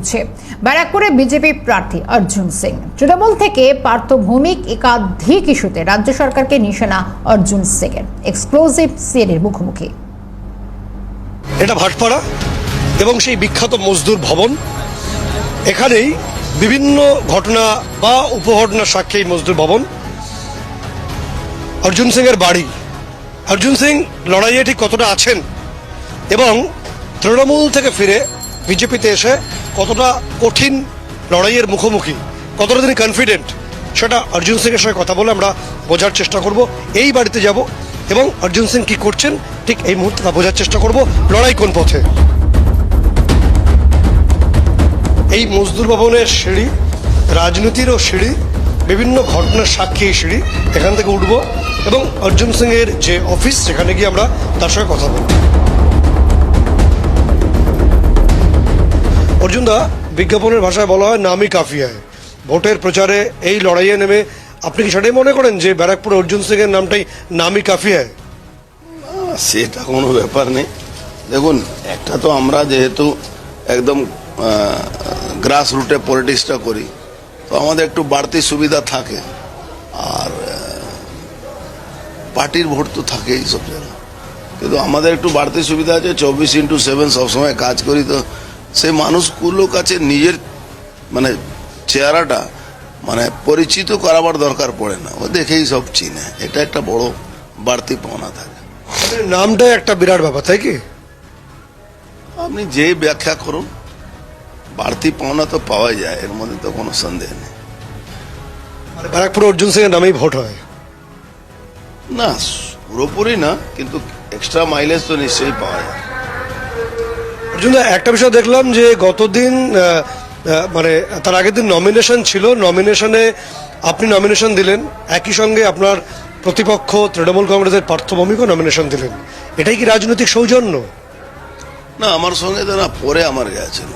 হচ্ছে। ব্যারাকপুরে বিজেপি প্রার্থী অর্জুন সিং। তৃণমূল থেকে পার্থ ভৌমিক একাধিক ইস্যুতে রাজ্য সরকারকে নিশানা অর্জুন সিং এর এক্সক্লুসিভ সিএনের মুখোমুখি। এটা ভাটপাড়া এবং সেই বিখ্যাত মজদুর ভবন। এখানেই বিভিন্ন ঘটনা বা উপঘটনার সাক্ষী মজদুর ভবন। অর্জুন সিং এর বাড়ি। অর্জুন সিং লড়াইয়ে ঠিক কতটা আছেন এবং তৃণমূল থেকে ফিরে বিজেপিতে এসে কতটা কঠিন লড়াইয়ের মুখোমুখি, কতটা তিনি কনফিডেন্ট সেটা অর্জুন সিং এর সঙ্গে কথা বলে আমরা বোঝার চেষ্টা করব। এই বাড়িতে যাব এবং অর্জুন সিং কি করছেন, ঠিক এই মুহূর্তে তা বোঝার চেষ্টা করব। লড়াই কোন পথে? এই মজদুর ভবনের সিঁড়ি, রাজনীতিরও সিঁড়ি, বিভিন্ন ঘটনার সাক্ষী এই সিঁড়ি, এখান থেকে উঠবো এবং অর্জুন সিং এর যে অফিস, সেখানে গিয়ে আমরা তার সঙ্গে কথা বলব। অর্জুন দা, বিজ্ঞাপনের ভাষায় বলা হয় নামই কাফিয়ায়। ভোটের প্রচারে এই লড়াইয়ে নেমে আপনি কি সেটাই মনে করেন যে ব্যারাকপুর অর্জুন সিং এর নামটাই নামই কাফিয়ায়? সেটা কোনো ব্যাপার নেই। দেখুন, একটা তো আমরা যেহেতু একদম গ্রাস রুটে পলিটিক্সটা করি, তো আমাদের একটু বাড়তি সুবিধা থাকে। আর পার্টির ভোট তো থাকেই সব জায়গায়। কিন্তু আমাদের একটু বাড়তি সুবিধা আছে, চব্বিশ ইন্টু সেভেন সবসময় কাজ করি তো সেই মানুষগুলোর কাছে নিজের মানে চেহারাটা মানে পরিচিত করাবার দরকার পড়ে না। ও দেখেই সব চিনে। এটা একটা বড় বাড়তি পাওনা থাকে। নামটাই একটা বিরাট ব্যাপার তাই কি? আপনি যে ব্যাখ্যা করুন বাড়তি পাওনা তো পাওয়া যায় এর মধ্যে তো কোনো সন্দেহ নেই। আর ব্যারাকপুর অর্জুন সিং এর নামেই ভোট হয়। না পুরোপুরি না কিন্তু এক্সট্রা মাইলেজ তো নিশ্চয়ই পাওয়া যায়। একটা বিষয় দেখলাম যে গতদিন মানে তার আগের দিন নমিনেশন ছিল। নমিনেশনে আপনি নমিনেশন দিলেন। একই সঙ্গে আপনার প্রতিপক্ষ তৃণমূল কংগ্রেসের পার্থভূমিকও নমিনেশন দিলেন। এটাই কি রাজনৈতিক সৌজন্য? না আমার সঙ্গে তো না পরে আমার গেছিল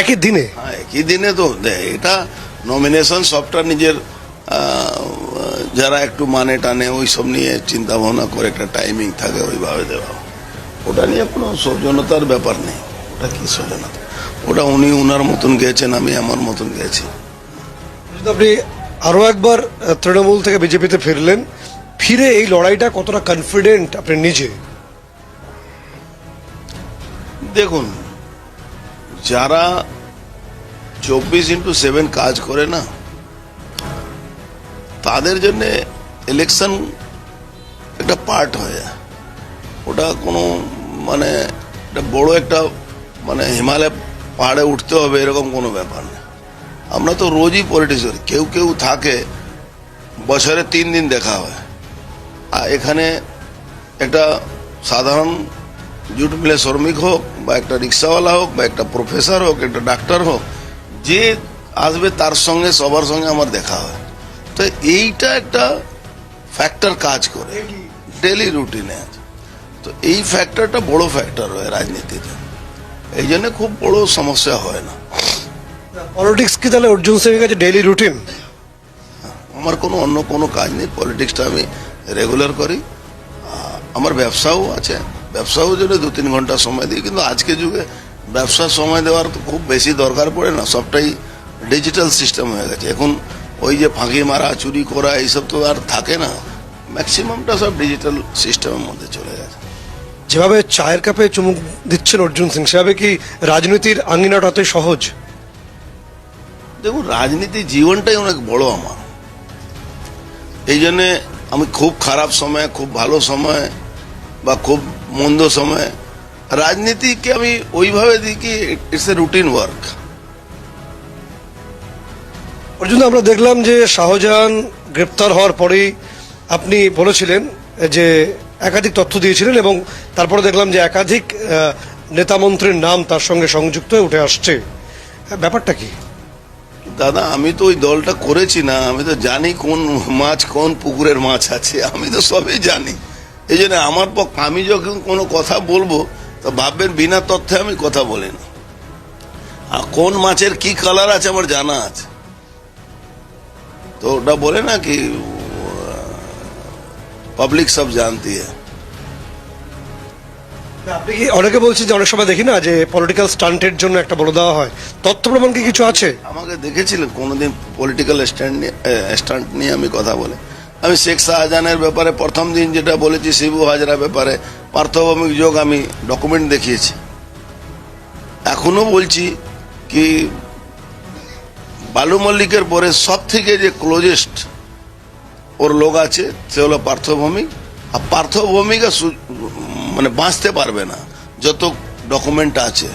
একই দিনে? হ্যাঁ একই দিনে তো এটা নমিনেশন সবটা নিজের যারা একটু মানে টানে ওই সব নিয়ে চিন্তা ভাবনা করে একটা টাইমিং থাকে ওইভাবে দেওয়া ওটা নিয়ে কোনো সৌজন্যতার ব্যাপার নেই। ওটা কি সৌজন্যতা? ওটা উনি উনার মতন গেছেন আমি আমার মতন গেছি আপনি আরও একবার তৃণমূল থেকে বিজেপিতে ফিরলেন। ফিরে এই লড়াইটা কতটা কনফিডেন্ট আপনি নিজে? দেখুন যারা চব্বিশ ইন্টু সেভেন কাজ করে না তাদের জন্যে ইলেকশন একটা পার্ট হয়ে যায়। ওটা কোনো মানে একটা বড় একটা মানে হিমালয় পাহাড়ে উঠতে হবে এরকম কোনো ব্যাপার না। আমরা তো রোজই পলিটিক্স করি কেউ কেউ থাকে বছরে তিন দিন দেখা হয়। আর এখানে একটা সাধারণ জুট মিলে শ্রমিক হোক বা একটা রিক্সাওয়ালা হোক বা একটা প্রফেসর হোক একটা ডাক্তার হোক যে আসবে তার সঙ্গে সবার সঙ্গে আমার দেখা হয়। তো এইটা একটা ফ্যাক্টর কাজ করে। ডেলি রুটিনে আছে। তো এই ফ্যাক্টরটা বড় ফ্যাক্টর হয় রাজনীতিতে। এই জন্য খুব বড় সমস্যা হয় না। পলিটিক্স কি তাহলে অর্জুন সিং এর কাছে ডেইলি রুটিন আমার কোনো অন্য কোনো কাজ নেই। পলিটিক্সটা আমি রেগুলার করি। আমার ব্যবসাও আছে। ব্যবসাও জন্য দু তিন ঘণ্টা সময় দিই কিন্তু আজকে যুগে ব্যবসার সময় দেওয়ার তো খুব বেশি দরকার পড়ে না। সবটাই ডিজিটাল সিস্টেম হয়ে গেছে। এখন ওই যে ফাঁকি মারা চুরি করা এইসব তো আর থাকে না। ম্যাক্সিমামটা সব ডিজিটাল সিস্টেমের মধ্যে চলে গেছে। যেভাবে চায়ের কাপে চুমুক দিচ্ছেন অর্জুন সিং সেভাবে কি রাজনীতির আঙ্গিনাটা অতই সহজ? দেখুন রাজনীতি জীবনটাই অনেক বড় আমার। এই জন্যে আমি খুব খারাপ সময় খুব ভালো সময় বা খুব মন্দ সময় রাজনীতিকে আমি ওইভাবে দিই কি it's a routine work Arjun আমরা দেখলাম যে শাহজাহান গ্রেপ্তার হওয়ার পরেই আপনি বলেছিলেন যে একাধিক তথ্য দিয়েছিলেন এবং তারপরে দেখলাম যে একাধিক নেতামন্ত্রীর নাম তার সঙ্গে সংযুক্ত হয়ে উঠে আসছে। ব্যাপারটা কি? দাদা, আমি তো ওই দলটা করেছি না। আমি তো জানি কোন মাছ, কোন পুকুরের মাছ আছে। আমি তো সবই জানি। এই জন্য আমার পক্ষ আমি যখন কোনো কথা বলব, তো ভাববেন বিনা তথ্যে আমি কথা বলি না আর কোন মাছের কি কালার আছে আমার জানা আছে। তো ওটা বলে না কি পাবলিক সব জানতি है আপনি কি অনেকে বলছেন যে অনেক সময় দেখি না যে পলিটিক্যাল স্টান্টের জন্য একটা বলে দেওয়া হয়। তথ্য প্রমাণ কি কিছু আছে? আমাকে দেখেছিলেন কোনোদিন পলিটিক্যাল স্ট্যান্ড স্ট্যান্ড নিয়ে আমি কথা বলে। আমি শেখ শাহজাহানের ব্যাপারে প্রথম দিন যেটা বলেছি শিবু হাজরা ব্যাপারে পার্থভৌমিক যোগ আমি ডকুমেন্ট দেখিয়েছি। এখনও বলছি কি বালু মল্লিকের পরে সব থেকে যে ক্লোজেস্ট ওর লোক আছে সে হলো পার্থভৌমিক। আর পার্থভৌমিক মানে বাঁচতে পারবে না। যত ডকুমেন্ট আছে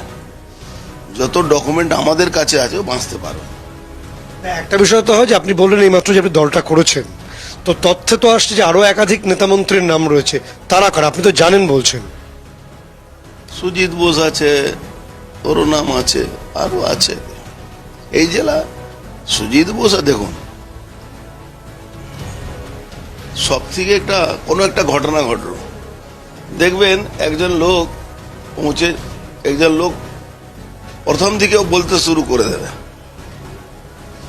যত ডকুমেন্ট আমাদের কাছে আছে ও বাঁচতে পারবে একটা বিষয় তো হয় যে আপনি বললেন এইমাত্র যে আপনি দলটা করেছেন। তো তথ্যে তো আসছে যে আরও একাধিক নেতামন্ত্রীর নাম রয়েছে। তারা কারা? আপনি তো জানেন বলছেন। সুজিত বোস আছে ওরও নাম আছে আরও আছে। এই জেলা সুজিত বোস দেখুন সব থেকে একটা, কোনো একটা ঘটনা ঘটল। দেখবেন একজন লোক পৌঁছে, একজন লোক প্রথম দিকেও বলতে শুরু করে দেবে।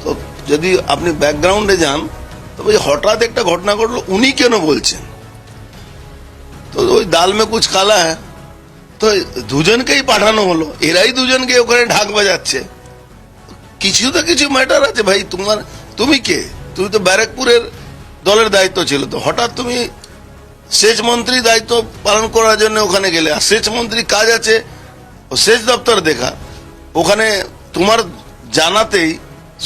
তো যদি আপনি ব্যাকগ্রাউন্ডে যান, তবে হঠাৎ একটা ঘটনা ঘটলো, উনি কেন বলছেন? তো ওই দাল মে কুছ কালা হ্যাঁ তো দুজনকেই পাঠানো হলো, এরাই দুজনকে ওখানে ঢাক বাজাচ্ছে। কিছু তো কিছু ম্যাটার আছে, ভাই, তোমার, তুমি কে? তুমি তো ব্যারাকপুরের দলের দায়িত্ব ছিল। তো হঠাৎ তুমি সেচ মন্ত্রী দায়িত্ব পালন করার জন্য ওখানে গেলে, আর সেচ মন্ত্রী কাজ আছে, ও সেচ দপ্তর দেখা। ওখানে তোমার জানাতেই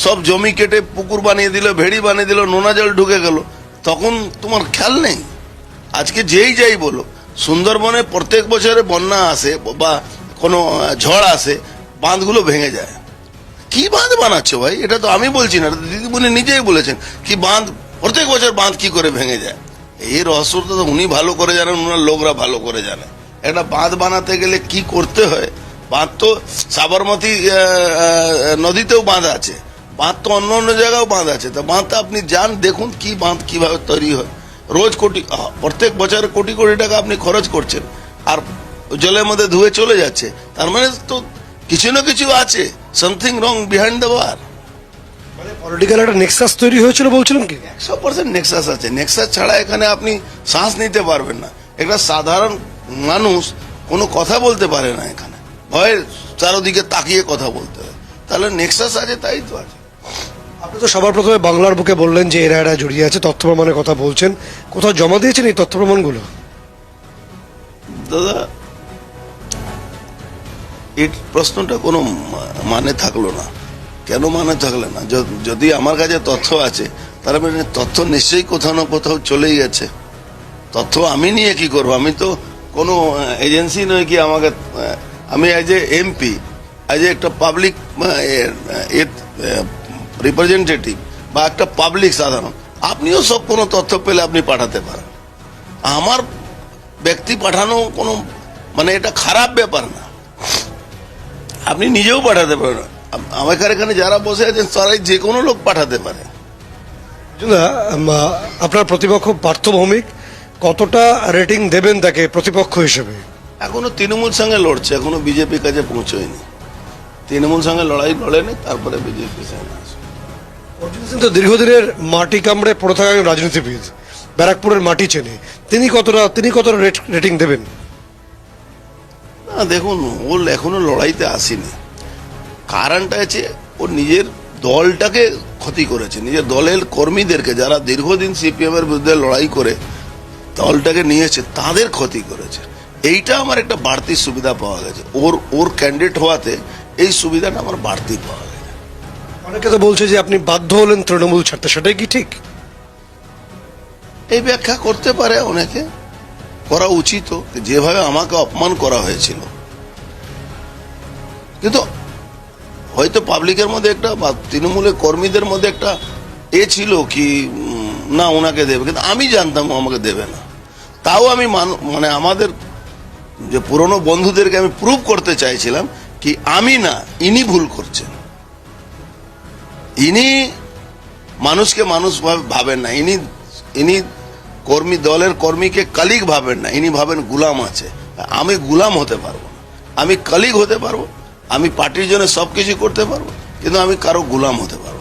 সব জমি কেটে পুকুর বানিয়ে দিল, ভেড়ি বানিয়ে দিল, নোনা জল ঢুকে গেল। তখন তোমার খেয়াল নেই? আজকে যেই যাই বলো, সুন্দরবনে প্রত্যেক বছরে বন্যা আসে বা কোনো ঝড় আসে, বাঁধগুলো ভেঙে যায়। কি বাঁধ বানাচ্ছো ভাই? এটা তো আমি বলছি না দিদিমণি নিজেই বলেছেন। কি বাঁধ প্রত্যেক বছর বাঁধ কি করে ভেঙে যায়? এই রহস্যটা তো উনি ভালো করে জানেন ওনার লোকরা ভালো করে জানে। একটা বাঁধ বানাতে গেলে কি করতে হয়? বাঁধ তো সাবরমতী নদীতেও বাঁধ আছে। বাঁধ তো অন্য অন্য জায়গাও বাঁধ আছে। তো বাঁধটা আপনি যান, দেখুন কি বাঁধ কীভাবে তৈরি হয়। রোজ কোটি প্রত্যেক বছরে কোটি কোটি টাকা আপনি খরচ করছেন। আর জলের মধ্যে ধুয়ে চলে যাচ্ছে। তার মানে তো কিছু না কিছু আছে। Something wrong behind the war political একটা নেক্সাস তৈরি হয়েছিল বলছিলেন কি? একশো পার্সেন্ট নেক্সাস আছে। নেক্সাস ছাড়া এখানে আপনি শ্বাস নিতে পারবেন না। একটা সাধারণ মানুষ কোনো কথা বলতে পারে না এখানে। ভয়ের চারোদিকে তাকিয়ে কথা বলতে হয়। তাহলে নেক্সাস আছে তাই তো আছে। আপনি তো সবার প্রথমে বাংলার বুকে বললেন যে এরা এরা জড়িয়ে আছে তথ্য প্রমাণের কথা বলছেন। কোথাও জমা দিয়েছেন এই তথ্য প্রমাণগুলো? দাদা এই প্রশ্নটা কোনো মানে থাকল না। কেন মানে থাকলে না? যদি আমার কাছে তথ্য আছে মানে তথ্য নিশ্চয়ই কোথাও না কোথাও চলেই গেছে। তথ্য আমি নিয়ে কি করব? আমি তো কোনো এজেন্সি নয় কি আমাকে আমি as a MP as a একটা পাবলিক রিপ্রেজেন্টেটিভ বা একটা পাবলিক সাধারণ, আপনিও সব কোনো তথ্য পেলে আপনি পাঠাতে পারেন। আমার ব্যক্তি পাঠানো কোনো মানে এটা খারাপ ব্যাপার না। আপনি নিজেও পাঠাতে পারেন। আমাদের এখানে যারা বসে আছেন তারাই যে কোনো লোক পাঠাতে পারে। আপনার প্রতিপক্ষ পার্থ ভৌমিক কতটা রেটিং দেবেন তাকে প্রতিপক্ষ হিসেবে? এখনও তৃণমূল সঙ্গে লড়ছে এখনও বিজেপি কাছে পৌঁছয়নি। তৃণমূল সঙ্গে লড়াই লড়েনি তারপরে বিজেপি তো দীর্ঘদিনের মাটি কামড়ে পড়ে থাকা রাজনীতিবিদ ব্যারাকপুরের মাটি চেনে। তিনি কতটা তিনি কতটা রেটিং দেবেন? না দেখুন ও এখনও লড়াইতে আসেনি। কারণটা আছে ও নিজের দলটাকে ক্ষতি করেছে। নিজের দলের কর্মীদেরকে যারা দীর্ঘদিন সিপিএম এর বিরুদ্ধে লড়াই করে দলটাকে নিয়েছে তাদের ক্ষতি করেছে। এইটা আমার একটা বাড়তি সুবিধা পাওয়া গেছে। ওর ওর ক্যান্ডিডেট হওয়াতে এই সুবিধাটা আমার বাড়তি পাওয়া গেছে। অনেকে তো বলছে যে আপনি বাধ্য হলেন তৃণমূল ছাড়তে সেটাই কি ঠিক? এই ব্যাখ্যা করতে পারে অনেকে করা উচিত যেভাবে আমাকে অপমান করা হয়েছিল। কিন্তু হয়তো পাবলিকের মধ্যে একটা বা তৃণমূলের কর্মীদের মধ্যে একটা এ ছিল কি না ওনাকে দেবে। কিন্তু আমি জানতাম আমাকে দেবে না। তাও আমি মানে আমাদের যে পুরনো বন্ধুদেরকে আমি প্রুভ করতে চাইছিলাম কি আমি না, ইনি ভুল করছেন। ইনি মানুষকে মানুষ ভাবে- ভাবেন না। ইনি ইনি কর্মী দলের কর্মীকে কালিগ ভাবেন না। ইনি ভাবেন গুলাম আছে। আমি গুলাম হতে পারব না। আমি কালিগ হতে পারব। আমি পার্টির জন্য সব সবকিছু করতে পারব কিন্তু আমি কারও গুলাম হতে পারব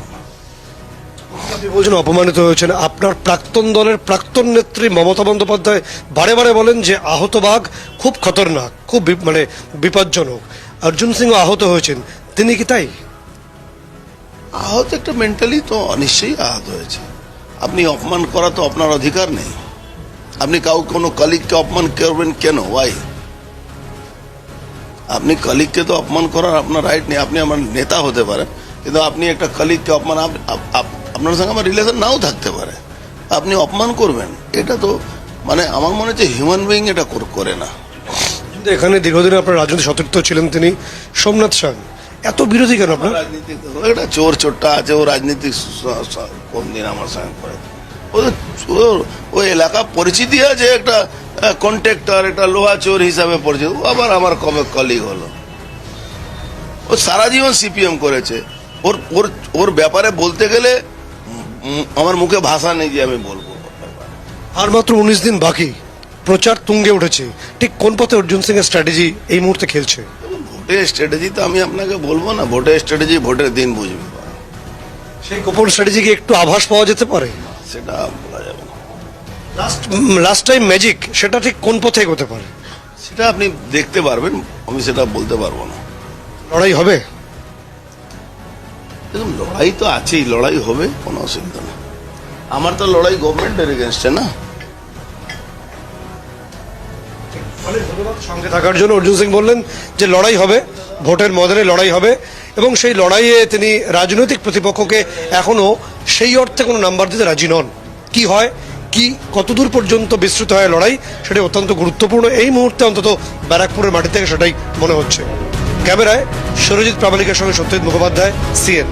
আপনি বলছেন অপমানিত হয়েছেন। আপনার প্রাক্তন দলের প্রাক্তন নেত্রী মমতা বন্দ্যোপাধ্যায় বারে বারে বলেন যে আহত বাঘ খুব খতরনাক খুব মানে বিপজ্জনক। অর্জুন সিং আহত হয়েছেন। তিনি কি তাই? আহত একটা মেন্টালি তো নিশ্চয়ই আহত হয়েছে। আপনি অপমান করা তো আপনার অধিকার নেই। আপনি কাউ কোনো কলিগকে অপমান করবেন কেন? ওয়াই আপনি কলিগকে তো অপমান করার আপনার রাইট নেই আপনি আমার নেতা হতে পারেন কিন্তু আপনি একটা কলিগকে অপমান আপ- আপ- আপ- আপনার সঙ্গে আমার রিলেশন নাও থাকতে পারে। আপনি অপমান করবেন এটা তো মানে আমার মনে হচ্ছে হিউম্যান বিং এটা করে না। এখানে দীর্ঘদিন আপনার রাজনীতি সতীর্থ ছিলেন তিনি সোমনাথ সাং এত বিরোধী কেন আপনার? রাজনীতি একটা চোর চোরটা আছে ও রাজনীতি কোন দিন আমার সঙ্গে করে। ও এলাকা পরিচিতি আছে একটা কন্ট্রাক্টর এটা লোহা চোর হিসাবে পরিচিত। ও আবার আমার কবে কলিগ হলো। ও সারা জীবন সিপিএম করেছে। ওর ওর ওর ব্যাপারে বলতে গেলে আমার মুখে ভাষা নেই যে আমি বলব। আর মাত্র উনিশ দিন বাকি। প্রচার তুঙ্গে উঠেছে। ঠিক কোন পথে অর্জুন সিং এর স্ট্র্যাটেজি এই মুহূর্তে খেলছে? ভোটের স্ট্র্যাটেজি তো আমি আপনাকে বলব না। ভোটের স্ট্র্যাটেজি ভোটের দিন বুঝবে। সেই গোপন স্ট্র্যাটেজি কি একটু আভাস পাওয়া যেতে পারে? সেটা বলা যাবে না। লাস্ট লাস্ট টাইম ম্যাজিক সেটা ঠিক কোন পথে এগোতে পারে? সেটা আপনি দেখতে পারবেন আমি সেটা বলতে পারব না। লড়াই হবে? দেখুন লড়াই তো আছেই লড়াই হবে কোনো অসুবিধা নেই। আমার তো লড়াই গভর্নমেন্টের এগেনস্টে না। সঙ্গে থাকার জন্য। অর্জুন সিং বললেন যে লড়াই হবে ভোটের ময়দানে লড়াই হবে এবং সেই লড়াইয়ে তিনি রাজনৈতিক প্রতিপক্ষকে এখনও সেই অর্থে কোনো নাম্বার দিতে রাজি নন। কি হয়? কি কতদূর পর্যন্ত বিস্তৃত হয় লড়াই সেটা অত্যন্ত গুরুত্বপূর্ণ। এই মুহূর্তে অন্তত ব্যারাকপুরের মাটি থেকে সেটাই মনে হচ্ছে। ক্যামেরায় সরজিৎ প্রামাণিকের সঙ্গে সত্যজিৎ মুখোপাধ্যায় সিএন